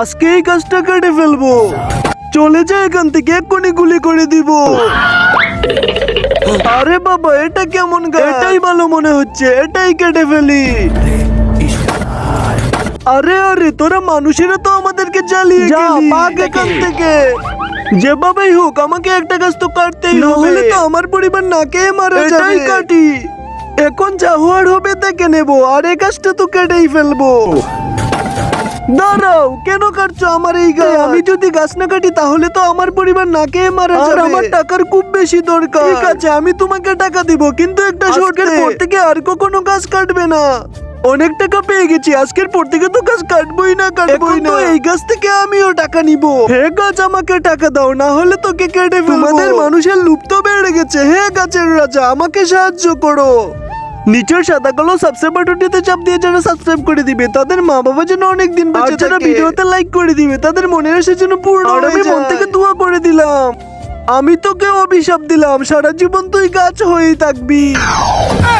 আজকে এই গাছটা কেটে ফেলব। চলে যা এখান থেকে এক্ষুনি গুলি করে দিব। আরে বাবা এটা কেমন গাছ এটাই ভালো মনে হচ্ছে এটাই কেটে ফেলি। আরে আরে তোরা মানুষেরা তো আমাদেরকে জ্বালিয়ে যা, এখান থেকে। যেভাবেই হোক আমাকে একটা গাছ তো কাটতেই হবে। তো আমার পরিবার নাকে মারা যাবে। কাটি এখন যা হওয়ার হবে দেখে নেব। আর এই গাছটা তো কেটেই ফেলব। দাঁড়াও কেন কাটছো আমার এই গাছ আমি যদি গাছ না কাটি তাহলে তো আমার পরিবার নাকে মারা যাবে। আমার টাকার খুব বেশি দরকার। ঠিক আছে আমি তোমাকে টাকা দিব কিন্তু একটা আজকের পর থেকে আর কখনো গাছ কাটবে না। অনেক টাকা পেয়ে গেছি আজকের পর থেকে তো গাছ কাটবই না কাটবই না। এই গাছ থেকে আমিও টাকা নিব। হে গাছ আমাকে টাকা দাও না হলে তোকে কেটে ফেলব। তোমাদের মানুষের লুপ্ত বেড়ে গেছে। হে গাছের রাজা আমাকে সাহায্য করো। নিচের সাদা কালো সাবস্ক্রাইব বাটনটিতে চাপ দিয়ে যারা সাবস্ক্রাইব করে দিবে তাদের মা বাবা যেন অনেক দিন বেঁচে যারা ভিডিওতে লাইক করে দিবে তাদের মনে আশা যেন পূর্ণ আমি মন থেকে দোয়া করে দিলাম। আমি তোকে অভিশাপ দিলাম সারা জীবন তুই গাছ হয়েই থাকবি।